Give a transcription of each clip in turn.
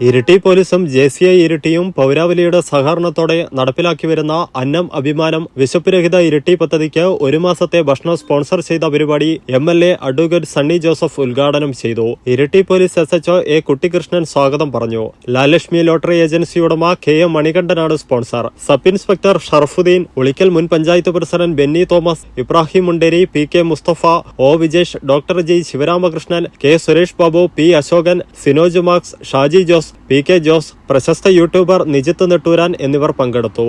ഇരിട്ടി പോലീസും J C I ഇരിട്ടിയും പൗരാവലിയുടെ സഹകരണത്തോടെ നടപ്പിലാക്കി വരുന്ന അന്നം അഭിമാനം വിശപ്പുരഹിത ഇരിട്ടി പദ്ധതിക്ക് ഒരു മാസത്തെ ഭക്ഷണം സ്പോൺസർ ചെയ്ത പരിപാടി M L A advocate Sunny Joseph ഉദ്ഘാടനം ചെയ്തു. Iritty police S H O A Kuttikrishnan സ്വാഗതം പറഞ്ഞു. ലാലക്ഷ്മി ലോട്ടറി ഏജൻസി ഉടമ K M മണികണ്ഠനാണ് sponsor. Sub inspector Sharafuddin Ulikkal മുൻ panchayat president Benny Thomas Ibrahim Munderi P K Musthafa O Vijesh doctor G Sivaramakrishnan K Suresh Babu P Ashokan Sinoj Marx Shaji Jose P K Jose പ്രശസ്ത YouTuber Nijith Netturan എന്നിവർ പങ്കെടുത്തു.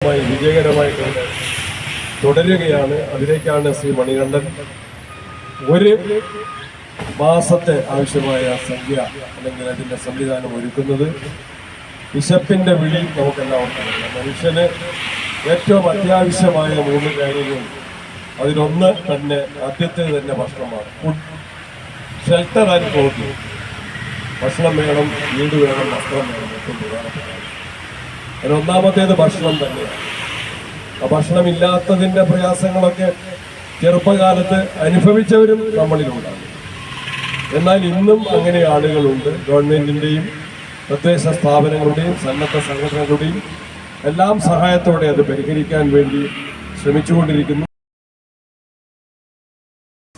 മായി വിജയകരമായിട്ട് തുടരുകയാണ്. അതിലേക്കാണ് ശ്രീ മണികണ്ഠൻ. ഒരു മാസത്തെ ആവശ്യമായ സംഖ്യ അല്ലെങ്കിൽ അതിന്റെ സംവിധാനം ഒരുക്കുന്നത് വിശപ്പിന്റെ വിളി അറിയാം മനുഷ്യന് ഏറ്റവും അത്യാവശ്യമായ മൂന്ന് കാര്യങ്ങൾ അതിലൊന്ന് തന്നെ ആദ്യത്തെ തന്നെ ഭക്ഷണമാണ്. ഫുഡ് ഷെൽട്ടർ ആൻഡ് ക്ലോത്തിങ് ഭക്ഷണം വേണം വീട് വേണം വസ്ത്രം വേണം ഏറ്റവും പ്രധാനപ്പെട്ടതാണ് അതിന് ഒന്നാമത്തേത് ഭക്ഷണം തന്നെയാണ് ആ ഭക്ഷണം ഇല്ലാത്തതിന്റെ പ്രയാസങ്ങളൊക്കെ ചെറുപ്പകാലത്ത് അനുഭവിച്ചവരും നമ്മളിലുണ്ടാകും. എന്നാൽ ഇന്നും അങ്ങനെ ആളുകളുണ്ട്. ഗവൺമെന്റിന്റെയും തദ്ദേശ സ്ഥാപനങ്ങളുടെയും സന്നദ്ധ സംഘടനകളുടെയും എല്ലാം സഹായത്തോടെ അത് പരിഹരിക്കാൻ വേണ്ടി ശ്രമിച്ചുകൊണ്ടിരിക്കുന്നു.